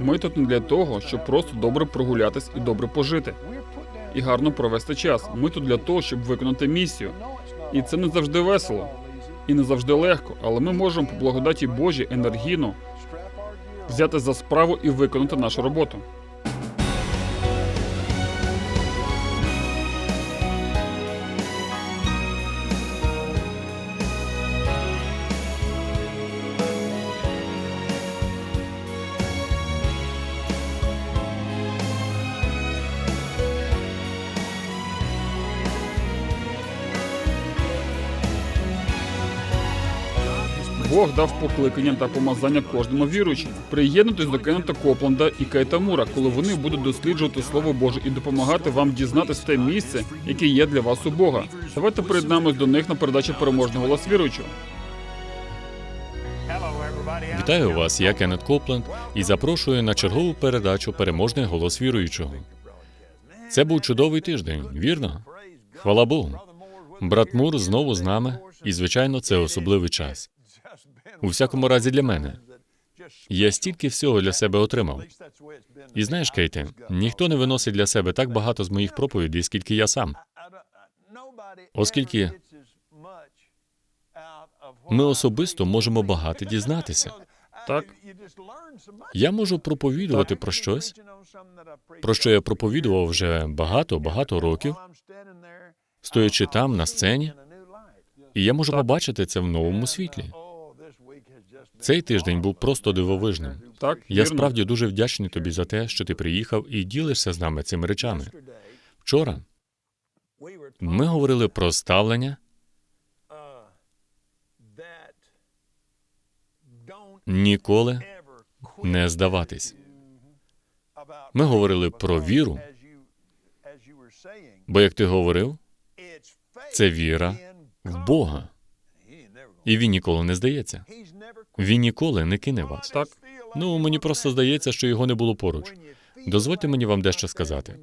Ми тут не для того, щоб просто добре прогулятись і добре пожити, і гарно провести час. Ми тут для того, щоб виконати місію. І це не завжди весело, і не завжди легко, але ми можемо по благодаті Божій енергійно взяти за справу і виконати нашу роботу. Дав покликання та помазання кожному віруючому. Приєднуйтесь до Кеннета Копланда і Кейта Мура, коли вони будуть досліджувати Слово Боже і допомагати вам дізнатись те місце, яке є для вас у Бога. Давайте приєднаємось до них на передачі переможного голос віруючого. Вітаю вас, я Кеннет Копленд і запрошую на чергову передачу Переможний голос віруючого. Це був чудовий тиждень, вірно? Хвала Богу. Брат Мур знову з нами, і звичайно, це особливий час. У всякому разі для мене. Я стільки всього для себе отримав. І знаєш, Кейте, ніхто не виносить для себе так багато з моїх проповідей, скільки я сам. Оскільки Ми особисто можемо багато дізнатися. Так. Я можу проповідувати про щось, про що я проповідував вже багато, багато років, стоячи там на сцені, і я можу побачити це в новому світлі. Цей тиждень був просто дивовижним. Так, Я справді дуже вдячний тобі за те, що ти приїхав і ділишся з нами цими речами. Вчора ми говорили про ставлення, ніколи не здаватись. Ми говорили про віру, бо як ти говорив, це віра в Бога, і він ніколи не здається. Він ніколи не кине вас. Так. Ну мені просто здається, що його не було поруч. Дозвольте мені вам дещо сказати.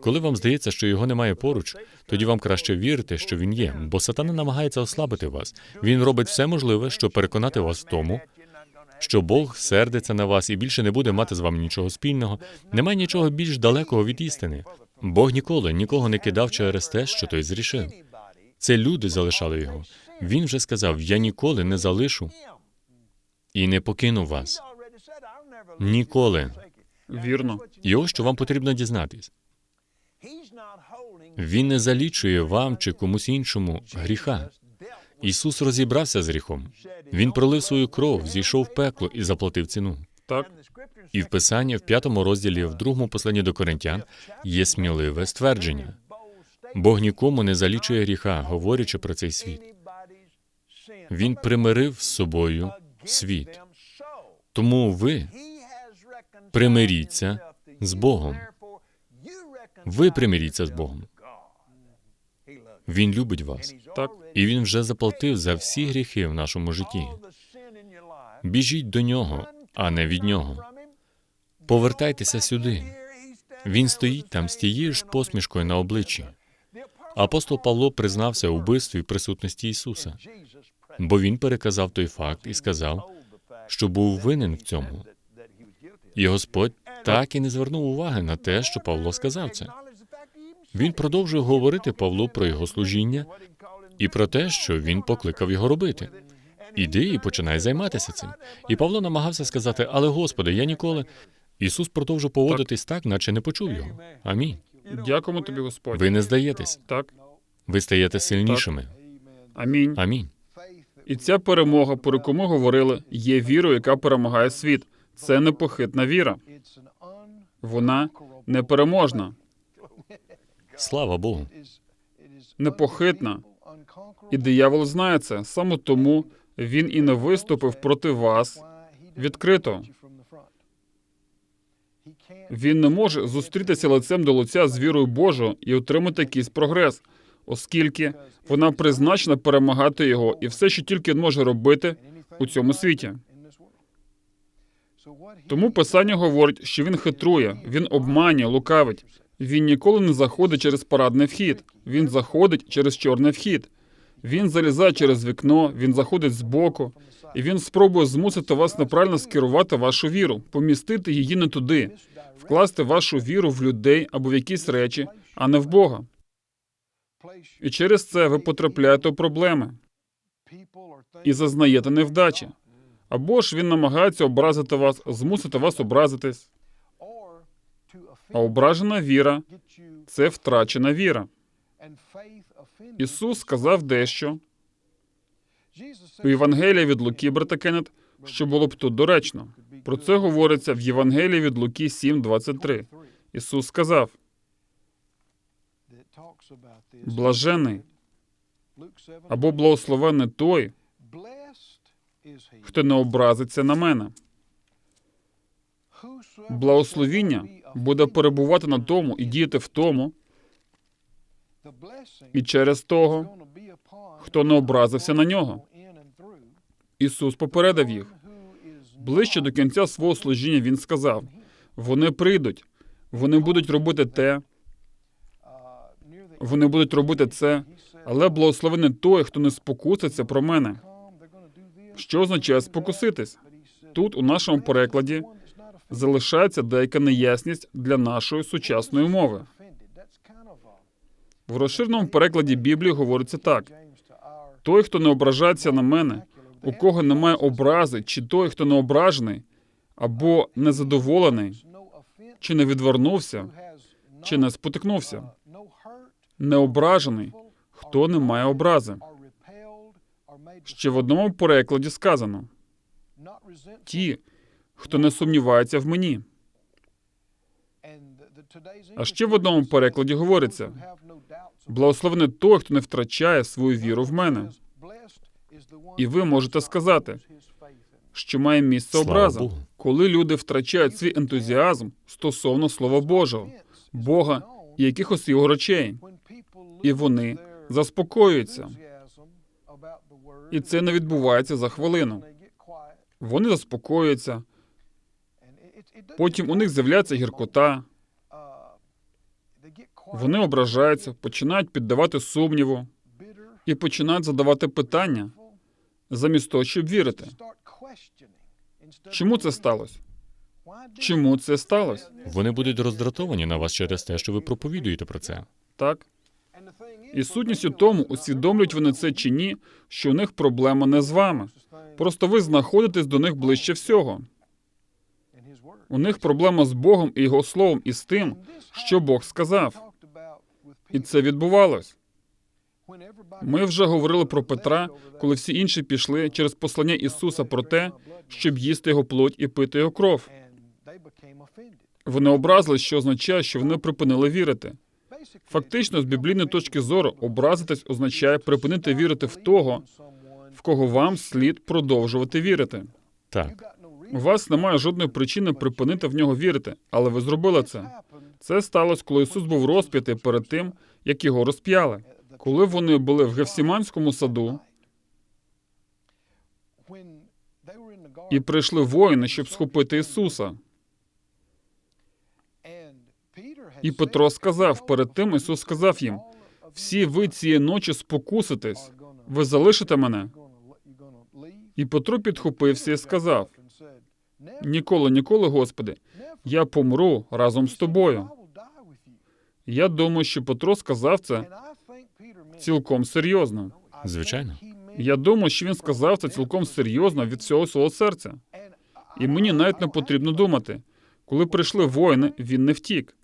Коли вам здається, що його немає поруч, тоді вам краще вірити, що він є, бо сатана намагається ослабити вас. Він робить все можливе, щоб переконати вас в тому, що Бог сердиться на вас і більше не буде мати з вами нічого спільного. Немає нічого більш далекого від істини. Бог ніколи нікого не кидав через те, що той зрішив. Це люди залишали його. Він вже сказав: Я ніколи не залишу і не покину вас. Ніколи. Вірно. І ось що вам потрібно дізнатись. Він не залічує вам чи комусь іншому гріха. Ісус розібрався з гріхом. Він пролив свою кров, зійшов в пекло і заплатив ціну. Так, І в Писанні, в п'ятому розділі, в другому посланні до Коринтян, є сміливе ствердження. Бог нікому не залічує гріха, говорячи про цей світ. Він примирив з собою світ. Тому ви примиріться з Богом. Ви примиріться з Богом. Він любить вас, так, і він вже заплатив за всі гріхи в нашому житті. Біжіть до нього, а не від нього. Повертайтеся сюди. Він стоїть там з тією ж посмішкою на обличчі. Апостол Павло признався у вбивстві присутності Ісуса, бо він переказав той факт і сказав, що був винен в цьому. І Господь так і не звернув уваги на те, що Павло сказав це. Він продовжує говорити Павлу про його служіння і про те, що він покликав його робити. Іди і починай займатися цим. І Павло намагався сказати, але Господи, я ніколи. Ісус продовжив поводитись так, наче не почув його. Амінь. дякуємо тобі, Господь. Ви не здаєтесь, Так, ви стаєте сильнішими. амінь. Амінь. І ця перемога, про яку ми говорили, є вірою, яка перемагає світ. Це непохитна віра. Вона непереможна, Слава Богу. непохитна. І диявол знає це. Саме тому він і не виступив проти вас відкрито. Він не може зустрітися лицем до лиця з вірою Божою і отримати якийсь прогрес, оскільки вона призначена перемагати його і все, що тільки він може робити у цьому світі. Тому писання говорить, що він хитрує, він обманює, лукавить. Він ніколи не заходить через парадний вхід. Він заходить через чорний вхід. Він залізає через вікно, він заходить збоку, і він спробує змусити вас неправильно скерувати вашу віру, помістити її не туди, вкласти вашу віру в людей або в якісь речі, а не в Бога. І через це ви потрапляєте у проблеми і зазнаєте невдачі. Або ж він намагається образити вас, змусити вас образитись. А ображена віра це втрачена віра. Ісус сказав дещо у Євангелії від Луки, брате Кеннет, що було б тут доречно. Про це говориться в Євангелії від Луки 7.23. Ісус сказав: блажений або благословений той, хто не образиться на мене. Благословіння буде перебувати на тому і діяти в тому, і через того, хто не образився на нього. Ісус попередив їх. Ближче до кінця свого служіння Він сказав: вони прийдуть, вони будуть робити те, вони будуть робити це, але благословений той, хто не спокуситься про мене. Що означає спокуситись? Тут, у нашому перекладі, залишається деяка неясність для нашої сучасної мови. В розширеному перекладі Біблії говориться так: той, хто не ображається на мене, у кого немає образи, чи той, хто не ображений, або незадоволений, чи не відвернувся, чи не спотикнувся, не ображений, хто не має образи. Ще в одному перекладі сказано: ті, хто не сумнівається в мені. А ще в одному перекладі говориться: благословений той, хто не втрачає свою віру в мене. І ви можете сказати, що має місце образа, коли люди втрачають свій ентузіазм стосовно Слова Божого, Бога і якихось його речей, і вони заспокоюються. І це не відбувається за хвилину. Вони заспокоюються, потім у них з'являється гіркота, вони ображаються, починають піддавати сумніву і починають задавати питання замість того, щоб вірити. Чому це сталося? Чому це сталося? Вони будуть роздратовані на вас через те, що ви проповідуєте про це. Так? І сутність у тому, усвідомлюють вони це чи ні, що у них проблема не з вами. Просто ви знаходитесь до них ближче всього. У них проблема з Богом і Його Словом, і з тим, що Бог сказав. І це відбувалось. Ми вже говорили про Петра, коли всі інші пішли через послання Ісуса про те, щоб їсти його плоть і пити його кров. Вони образились, що означає, що вони припинили вірити. Фактично, з біблійної точки зору, образитись означає припинити вірити в того, в кого вам слід продовжувати вірити. Так, У вас немає жодної причини припинити в нього вірити, але ви зробили це. Це сталося, коли Ісус був розп'ятий перед тим, як його розп'яли. Коли вони були в Гефсіманському саду і прийшли воїни, щоб схопити Ісуса. І Петро сказав перед тим, Ісус сказав їм: всі ви цієї ночі спокуситесь, ви залишите мене. І Петро підхопився і сказав: Ніколи, ніколи, Господи, я помру разом з тобою. Я думаю, що Петро сказав це цілком серйозно. звичайно. Я думаю, що він сказав це цілком серйозно від всього свого серця. І мені навіть не потрібно думати. Коли прийшли воїни, він не втік.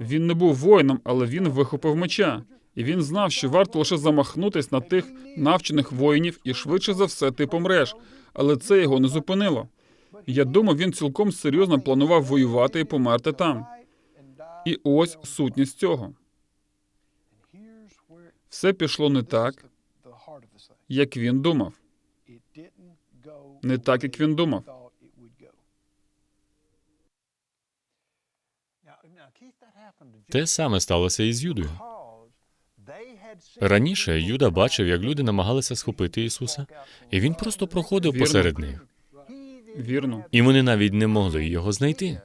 Він не був воїном, але він вихопив меча. І він знав, що варто лише замахнутись на тих навчених воїнів, і швидше за все ти помреш. Але це його не зупинило. Я думаю, він цілком серйозно планував воювати і померти там. І ось сутність цього. Все пішло не так, як він думав. Не так, як він думав. Те саме сталося і з Юдою. Раніше Юда бачив, як люди намагалися схопити Ісуса, і він просто проходив Вірно. посеред них. Вірно. І вони навіть не могли його знайти.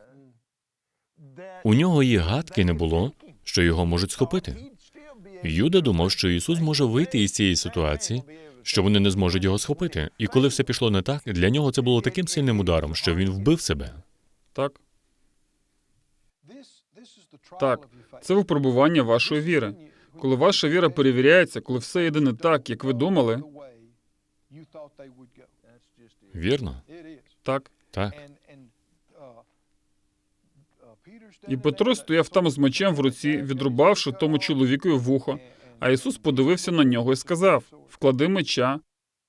У нього і гадки не було, що його можуть схопити. Юда думав, що Ісус може вийти із цієї ситуації, що вони не зможуть його схопити. І коли все пішло не так, для нього це було таким сильним ударом, що він вбив себе. Так, так, це випробування вашої віри. Коли ваша віра перевіряється, коли все йде не так, як ви думали, Вірно? так. Так. І Петро стояв там з мечем в руці, відрубавши тому чоловікові вухо. А Ісус подивився на нього і сказав: Вклади меча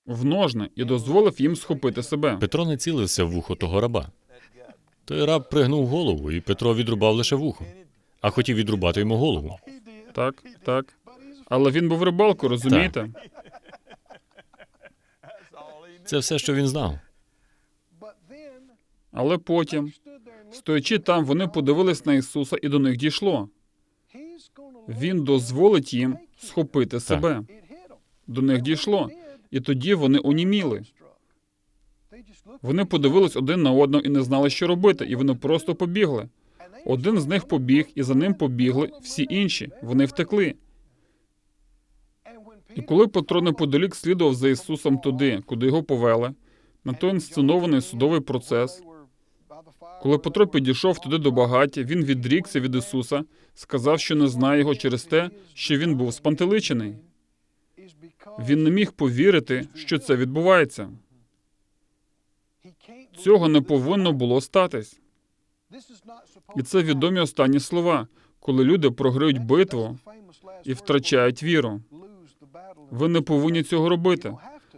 в ножни і дозволив їм схопити себе. Петро не цілився в вухо того раба. Той раб пригнув голову, і Петро відрубав лише вухо, а хотів відрубати йому голову. Так, так. Але він був рибалкою, розумієте? Це все, що він знав. Але потім, стоячи там, вони подивились на Ісуса, і до них дійшло. Він дозволить їм схопити себе. До них дійшло. І тоді вони оніміли. Вони подивились один на одного і не знали, що робити, і вони просто побігли. Один з них побіг, і за ним побігли всі інші. Вони втекли. І коли Петро неподалік слідував за Ісусом туди, куди його повели, на той інсценований судовий процес, коли Петро підійшов туди до багаття, він відрікся від Ісуса, сказав, що не знає його через те, що він був спантеличений. Він не міг повірити, що це відбувається. Цього не повинно було статись. І це відомі останні слова, коли люди програють битву і втрачають віру. Ви не повинні цього робити.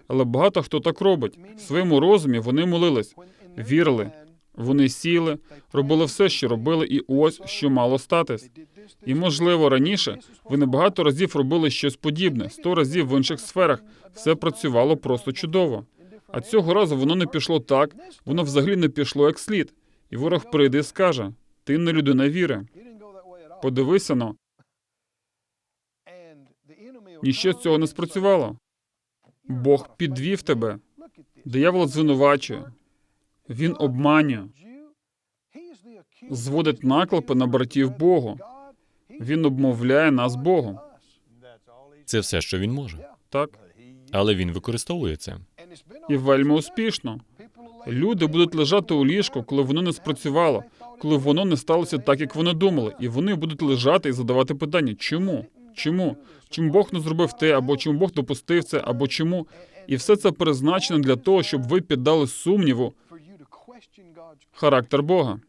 Але багато хто так робить. В своєму розумі вони молились, вірили. Вони сіли, робили все, що робили, і ось що мало статись. І, можливо, раніше вони багато разів робили щось подібне, сто разів в інших сферах. Все працювало просто чудово. А цього разу воно не пішло так, воно взагалі не пішло як слід. І ворог прийде і скаже: ти не людина віри. Подивися но, ніщо з цього не спрацювало. Бог підвів тебе. Диявол звинувачує. Він обманює, зводить наклепи на братів Богу. Він обмовляє нас Богом. Це все, що він може. Так Але він використовує це. і вельми успішно. Люди будуть лежати у ліжку, коли воно не спрацювало, коли воно не сталося так, як вони думали, і вони будуть лежати і задавати питання: чому? Чому? Чому Бог не зробив те, або чому Бог допустив це, або чому? І все це призначено для того, щоб ви піддали сумніву характер Бога.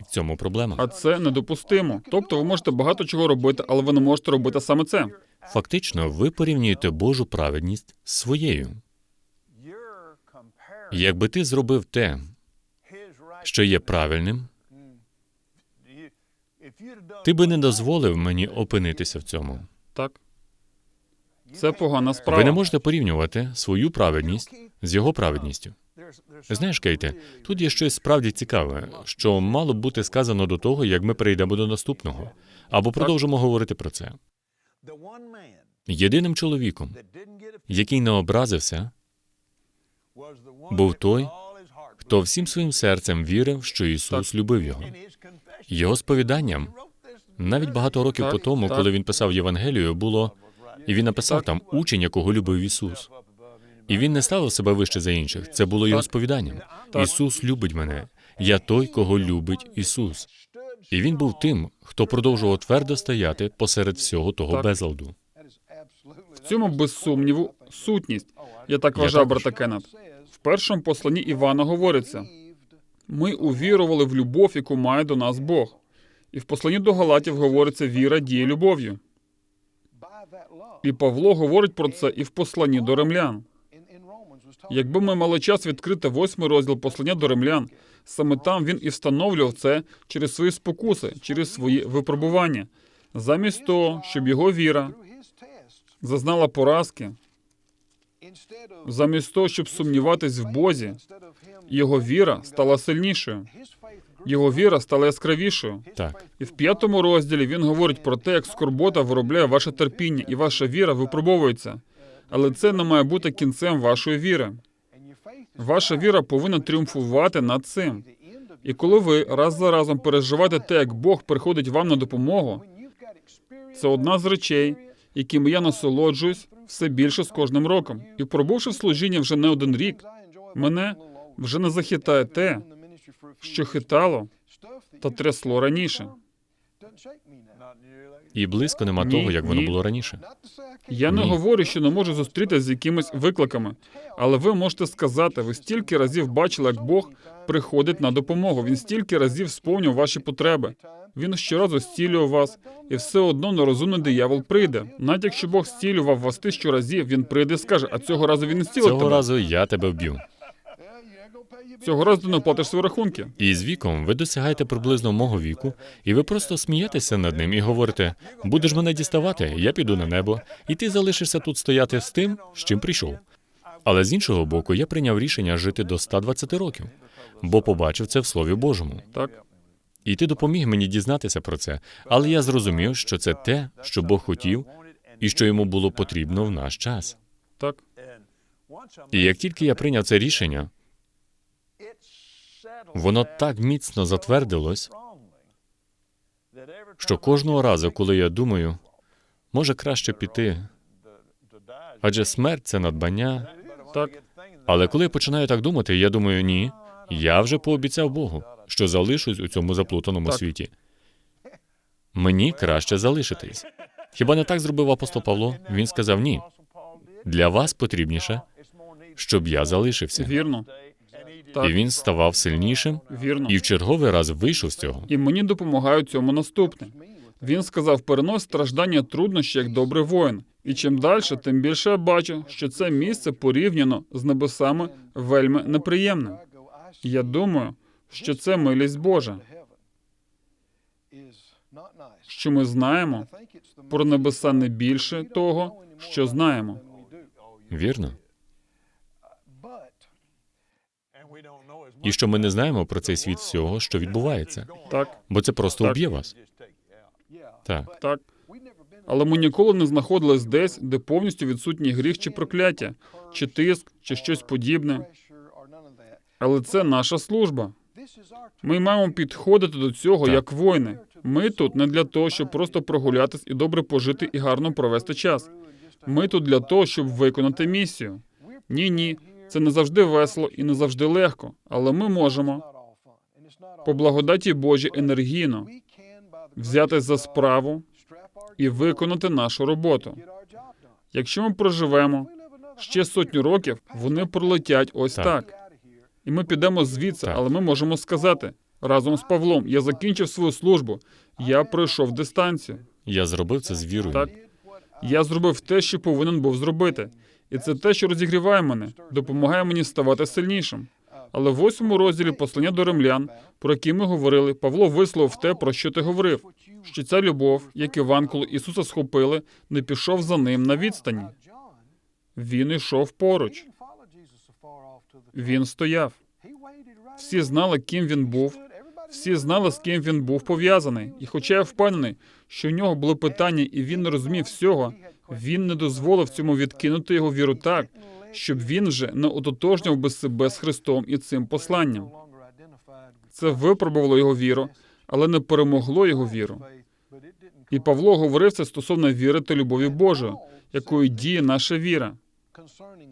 В цьому проблема. А це недопустимо. Тобто, ви можете багато чого робити, але ви не можете робити саме це. Фактично, ви порівнюєте Божу праведність з своєю. Якби ти зробив те, що є правильним, ти би не дозволив мені опинитися в цьому. Так це погана справа. Ви не можете порівнювати свою праведність з його праведністю. Знаєш, Кейте, тут є щось справді цікаве, що мало б бути сказано до того, як ми перейдемо до наступного, або продовжимо говорити про це. Єдиним чоловіком, який не образився, був той, хто всім своїм серцем вірив, що Ісус любив його. Його сповіданням навіть багато років по тому, коли він писав Євангелію, було і він написав там учень, якого любив Ісус. І він не ставив себе вище за інших. Це було його сповіданням. Ісус любить мене. Я той, кого любить Ісус. І він був тим, хто продовжував твердо стояти посеред всього того безладу. В цьому без сумніву сутність. Я так вважав, брата Кеннет. В першому посланні Івана говориться: ми увірували в любов, яку має до нас Бог. І в посланні до Галатів говориться віра діє любов'ю. І Павло говорить про це і в посланні до римлян. Якби ми мали час відкрити восьмий розділ послання до римлян, саме там він і встановлював це через свої спокуси, через свої випробування, замість того, щоб його віра зазнала поразки, замість того, щоб сумніватись в Бозі, його віра стала сильнішою, його віра стала яскравішою. Так, І в п'ятому розділі він говорить про те, як скорбота виробляє ваше терпіння, і ваша віра випробовується. Але це не має бути кінцем вашої віри. Ваша віра повинна тріумфувати над цим. І коли ви раз за разом переживаєте те, як Бог приходить вам на допомогу, Це одна з речей, якими я насолоджуюсь все більше з кожним роком. І пробувши в служінні вже не один рік, мене вже не захитає те, що хитало та трясло раніше. І близько нема Ні, того, як воно було раніше. Я не говорю, що не можу зустрітися з якимись викликами, але ви можете сказати, ви стільки разів бачили, як Бог приходить на допомогу. Він стільки разів сповнював ваші потреби. Він щоразу зцілював вас, і все одно нерозумний диявол прийде. Навіть якщо Бог зцілював вас тисячу разів, він прийде і скаже, а цього разу він не зцілив Цього тебе. разу я тебе вб'ю. Цього разу ти не оплатиш свої рахунки. І з віком ви досягаєте приблизно мого віку, і ви просто смієтеся над ним і говорите: будеш мене діставати, я піду на небо, і ти залишишся тут стояти з тим, з чим прийшов. Але з іншого боку, я прийняв рішення жити до 120 років, бо побачив це в Слові Божому. Так, І ти допоміг мені дізнатися про це. Але я зрозумів, що це те, що Бог хотів, і що йому було потрібно в наш час. так. І як тільки я прийняв це рішення, воно так міцно затвердилось, що кожного разу, коли я думаю, може краще піти, адже смерть це надбання. Так. Але коли я починаю так думати, я думаю, ні, я вже пообіцяв Богу, що залишусь у цьому заплутаному Так. світі. Мені краще залишитись. Хіба не так зробив апостол Павло? Він сказав ні. Для вас потрібніше, щоб я залишився. Вірно. І він ставав сильнішим вірно. і в черговий раз вийшов з цього. І мені допомагає у цьому наступне. Він сказав: перенось страждання труднощі як добрий воїн. І чим далі, тим більше я бачу, що це місце порівняно з небесами вельми неприємне. Я думаю, що це милість Божа, що ми знаємо про небеса не більше того, що знаємо. Вірно? І що ми не знаємо про цей світ всього, що відбувається, Так, бо це просто Так. уб'є вас. Так, так. Але ми ніколи не знаходились десь, де повністю відсутній гріх чи прокляття, чи тиск, чи щось подібне. Але це наша служба. Ми маємо підходити до цього Так. як воїни. Ми тут не для того, щоб просто прогулятись і добре пожити і гарно провести час. Ми тут для того, щоб виконати місію. Ні, ні, це не завжди весело і не завжди легко, але ми можемо по благодаті Божій енергійно взятись за справу і виконати нашу роботу. Якщо ми проживемо ще сотню років, вони пролетять ось Так. так. І ми підемо звідси, Так. але ми можемо сказати разом з Павлом: я закінчив свою службу, я пройшов дистанцію. я зробив це з вірою. Так, я зробив те, що повинен був зробити. І це те, що розігріває мене, допомагає мені ставати сильнішим. Але в восьмому розділі послання до римлян, про які ми говорили, Павло висловив те, про що ти говорив, що ця любов, як Іван, коли Ісуса схопили, не пішов за ним на відстані. Він йшов поруч. Він стояв. Всі знали, ким він був. Всі знали, з ким він був пов'язаний. І хоча я впевнений, що в нього були питання, і він не розумів всього, він не дозволив цьому відкинути його віру так, щоб він вже не ототожнював би себе з Христом і цим посланням. Це випробувало його віру, але не перемогло його віру. І Павло говорив це стосовно віри та любові Божої, якою діє наша віра.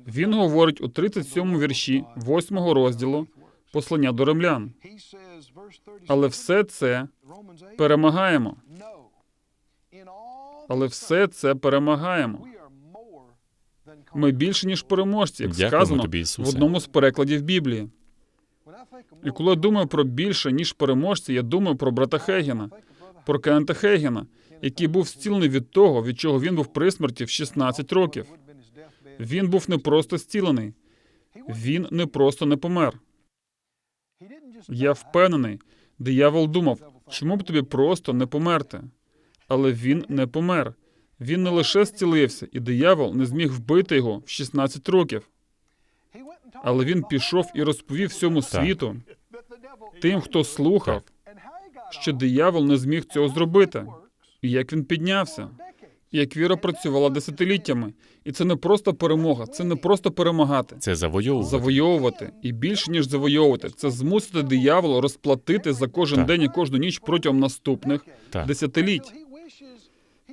Він говорить у 37 вірші 8 розділу послання до римлян. Але все це перемагаємо. Але все це перемагаємо. Ми більше ніж переможці, як Дякуємо сказано тобі, в одному з перекладів Біблії. І коли я думаю про більше ніж переможці, я думаю про брата Хейгена, про Кента Хейгена, який був зцілений від того, від чого він був при смерті в 16 років. Він був не просто зцілений, він не просто не помер. Я впевнений, диявол думав, чому б тобі просто не померти. Але він не помер. Він не лише зцілився, і диявол не зміг вбити його в 16 років. Але він пішов і розповів всьому світу, тим, хто слухав, що диявол не зміг цього зробити, і як він піднявся, як віра працювала десятиліттями. І це не просто перемога, це не просто перемагати. Це завойовувати. Завойовувати і більше ніж завойовувати, це змусити диявола розплатити за кожен Так. день і кожну ніч протягом наступних Так. десятиліть.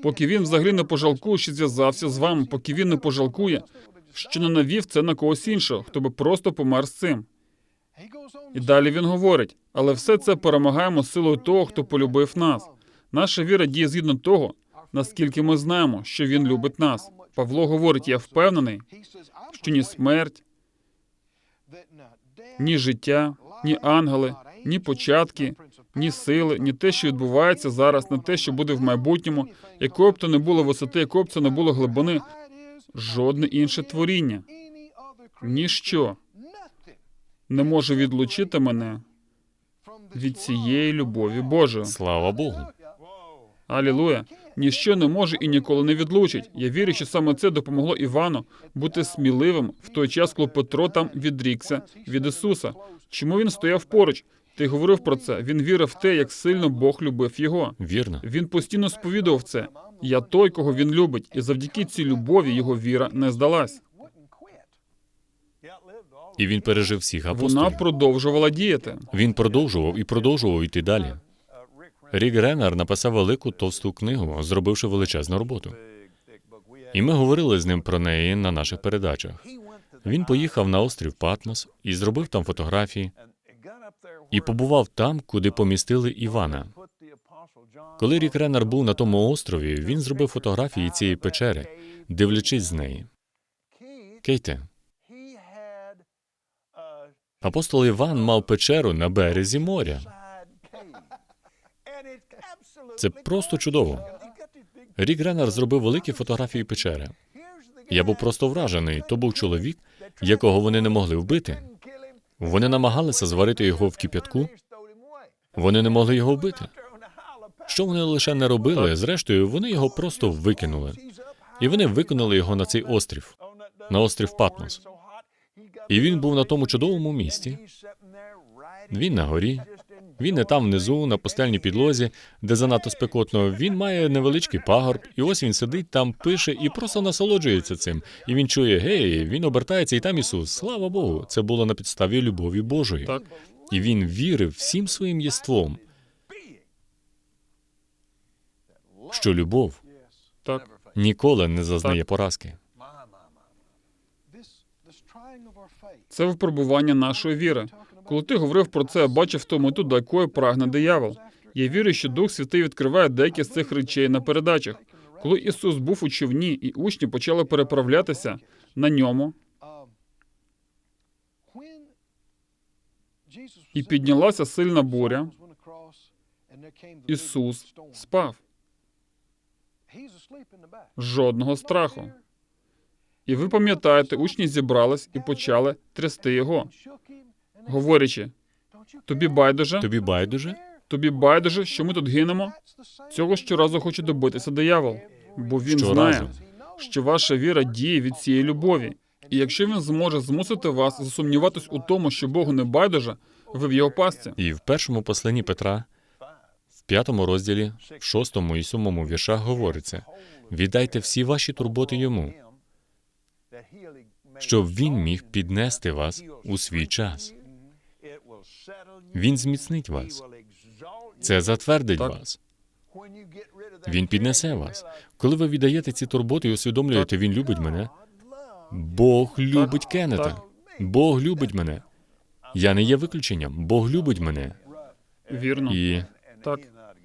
Поки він взагалі не пожалкує, що зв'язався з вами, поки він не пожалкує, що не навів це на когось іншого, хто би просто помер з цим. І далі він говорить: але все це перемагаємо силою того, хто полюбив нас. Наша віра діє згідно того, наскільки ми знаємо, що він любить нас. Павло говорить: я впевнений, що ні смерть, ні життя, ні ангели, ні початки, ні сили, ні те, що відбувається зараз, не те, що буде в майбутньому, якою б то не було висоти, якою б це не було глибини, жодне інше творіння, ніщо не може відлучити мене від цієї любові Божої. Слава Богу. Алілуя. Ніщо не може і ніколи не відлучить. Я вірю, що саме це допомогло Івану бути сміливим в той час, коли Петро там відрікся від Ісуса. Чому він стояв поруч? Ти говорив про це. Він вірив в те, як сильно Бог любив його. Вірно. Він постійно сповідував це. Я той, кого він любить, і завдяки цій любові його віра не здалась. І він пережив всіх Вона продовжувала діяти. Він продовжував і продовжував йти далі. Рік Реннер написав велику товсту книгу, зробивши величезну роботу. І ми говорили з ним про неї на наших передачах. Він поїхав на острів Патмос і зробив там фотографії, і побував там, куди помістили Івана. Коли Рік Реннер був на тому острові, він зробив фотографії цієї печери, дивлячись з неї. Кейте, апостол Іван мав печеру на березі моря. Це просто чудово. Рік Реннер зробив великі фотографії печери. Я був просто вражений. То був чоловік, якого вони не могли вбити. Вони намагалися зварити його в кип'ятку. Вони не могли його вбити. Що вони лише не робили, зрештою, вони його просто викинули. І вони виконали його на цей острів, на острів Патмос. І він був на тому чудовому місці. Він на горі. Він не там внизу, на пустельній підлозі, де занадто спекотно. Він має невеличкий пагорб, і ось він сидить там, пише і просто насолоджується цим. І він чує: гей, він обертається, і там Ісус. Слава Богу! Це було на підставі любові Божої. Так, І він вірив всім своїм єством, що любов так. ніколи не зазнає поразки. Це випробування нашої віри. Коли ти говорив про це, бачив ту мету, до якої прагне диявол. Я вірю, що Дух Святий відкриває деякі з цих речей на передачах. Коли Ісус був у човні, і учні почали переправлятися на ньому, і піднялася сильна буря, Ісус спав. Жодного страху. І ви пам'ятаєте, учні зібрались і почали трясти його, говорячи: тобі байдуже, Тобі байдуже? тобі байдуже, що ми тут гинемо. Цього щоразу хоче добитися диявол, бо він Щоразу. знає, що ваша віра діє від цієї любові. І якщо він зможе змусити вас засумніватись у тому, що Богу не байдуже, ви в його пастці. І в першому посланні Петра, в п'ятому розділі, в шостому і сьомому віршах говориться: віддайте всі ваші турботи йому, щоб він міг піднести вас у свій час. Він зміцнить вас. Це затвердить Так. вас. Він піднесе вас. Коли ви віддаєте ці турботи і усвідомлюєте, він любить мене. Бог любить Кеннета. Бог любить мене. Я не є виключенням. Бог любить мене. Вірно. І Так,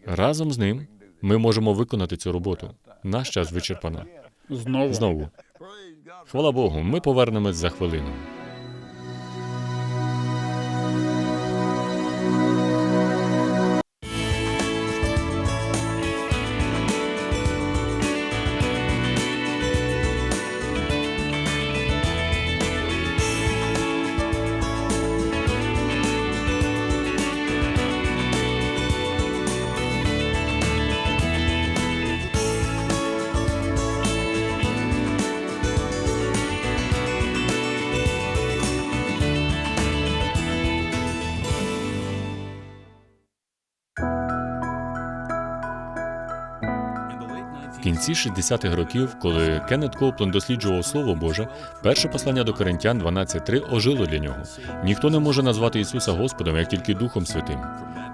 разом з ним ми можемо виконати цю роботу. Наш час вичерпано. знову. Знову. Хвала Богу, ми повернемось за хвилину. Кінці 60-х років, коли Кеннет Коуплен досліджував Слово Боже, перше послання до Коринтян 12.3 ожило для нього. Ніхто не може назвати Ісуса Господом, як тільки Духом Святим.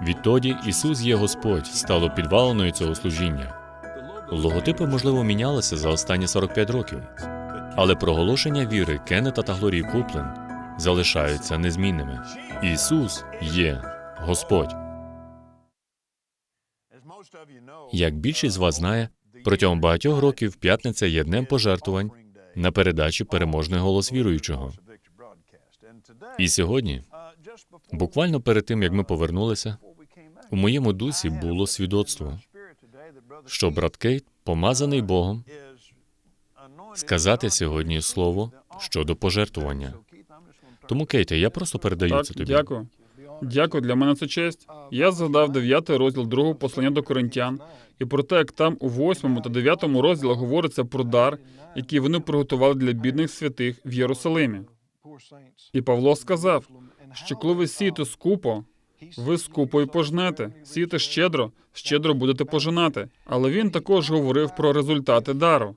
Відтоді Ісус є Господь, стало підваленою цього служіння. Логотипи, можливо, мінялися за останні 45 років, але проголошення віри Кеннета та Глорії Купленд залишаються незмінними. Ісус є Господь. Як більшість з вас знає, протягом багатьох років п'ятниця є днем пожертвувань на передачі переможний голос віруючого. І сьогодні, буквально перед тим як ми повернулися, у моєму дусі було свідоцтво, що брат Кейт, помазаний Богом, сказати сьогодні слово щодо пожертвування. Тому, Кейте, я просто передаю Так, це тобі. дякую. Дякую, для мене це честь. Я згадав дев'ятий розділ другого послання до коринтян, і про те, як там у восьмому та дев'ятому розділах говориться про дар, який вони приготували для бідних святих в Єрусалимі. І Павло сказав, що коли ви сієте скупо, ви скупо і пожнете. Сієте щедро, щедро будете пожинати. Але він також говорив про результати дару.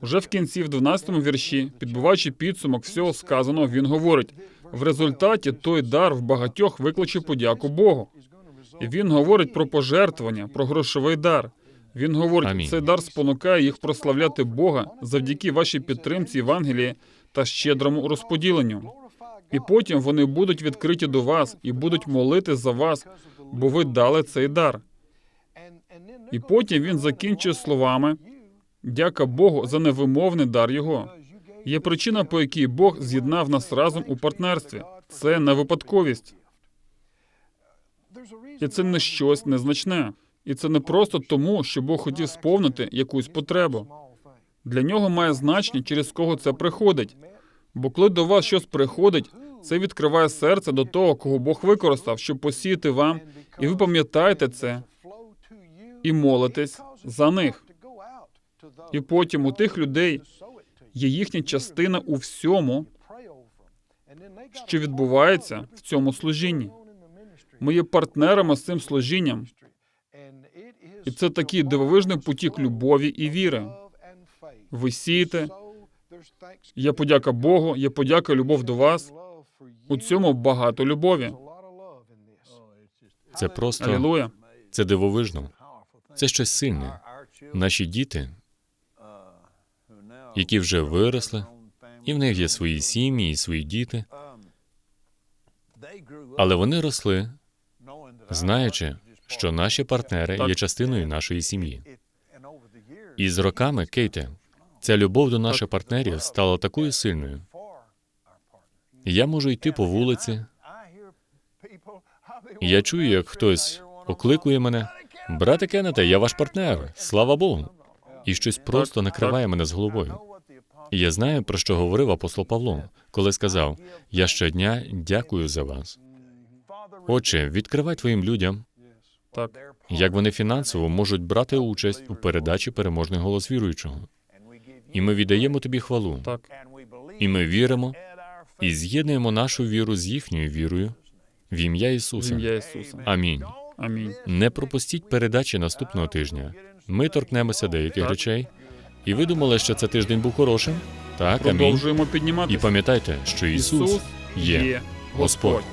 Уже в кінці, в 12-му вірші, підбиваючи підсумок всього сказаного, він говорить: в результаті той дар в багатьох викличе подяку Богу. І він говорить про пожертвування, про грошовий дар. Він говорить, Амінь. цей дар спонукає їх прославляти Бога завдяки вашій підтримці Євангелії та щедрому розподіленню. І потім вони будуть відкриті до вас і будуть молити за вас, бо ви дали цей дар. І потім він закінчує словами: дяка Богу за невимовний дар Його. Є причина, по якій Бог з'єднав нас разом у партнерстві. Це не випадковість, і це не щось незначне. І це не просто тому, що Бог хотів сповнити якусь потребу. Для нього має значення, через кого це приходить. Бо коли до вас щось приходить, це відкриває серце до того, кого Бог використав, щоб посіяти вам, і ви пам'ятаєте це і молитесь за них. І потім у тих людей є їхня частина у всьому, що відбувається в цьому служінні. Ми є партнерами з цим служінням, і це такий дивовижний потік любові і віри. Ви сієте, є подяка Богу, є подяка любов до вас. У цьому багато любові. Це просто Алілуя. це дивовижно. Це щось сильне. Наші діти, які вже виросли, і в них є свої сім'ї і свої діти, але вони росли, знаючи, що наші партнери є частиною нашої сім'ї. І з роками, Кейте, ця любов до наших партнерів стала такою сильною. Я можу йти по вулиці, я чую, як хтось окликує мене. Брате Кеннете, я ваш партнер. Слава Богу. І щось просто накриває мене з головою. І я знаю, про що говорив апостол Павло, коли сказав: Я щодня дякую за вас. Отче, відкривай твоїм людям, Так, як вони фінансово можуть брати участь у передачі переможний голос віруючого. І ми віддаємо тобі хвалу. так. І ми віримо і з'єднуємо нашу віру з їхньою вірою в ім'я В Ісуса. ім'я Ісуса. Амінь. Амінь. Не пропустіть передачі наступного тижня. Ми торкнемося деяких речей. І ви думали, що це тиждень був хорошим? Так, амінь. Продовжуємо І пам'ятайте, що Ісус є. Господь.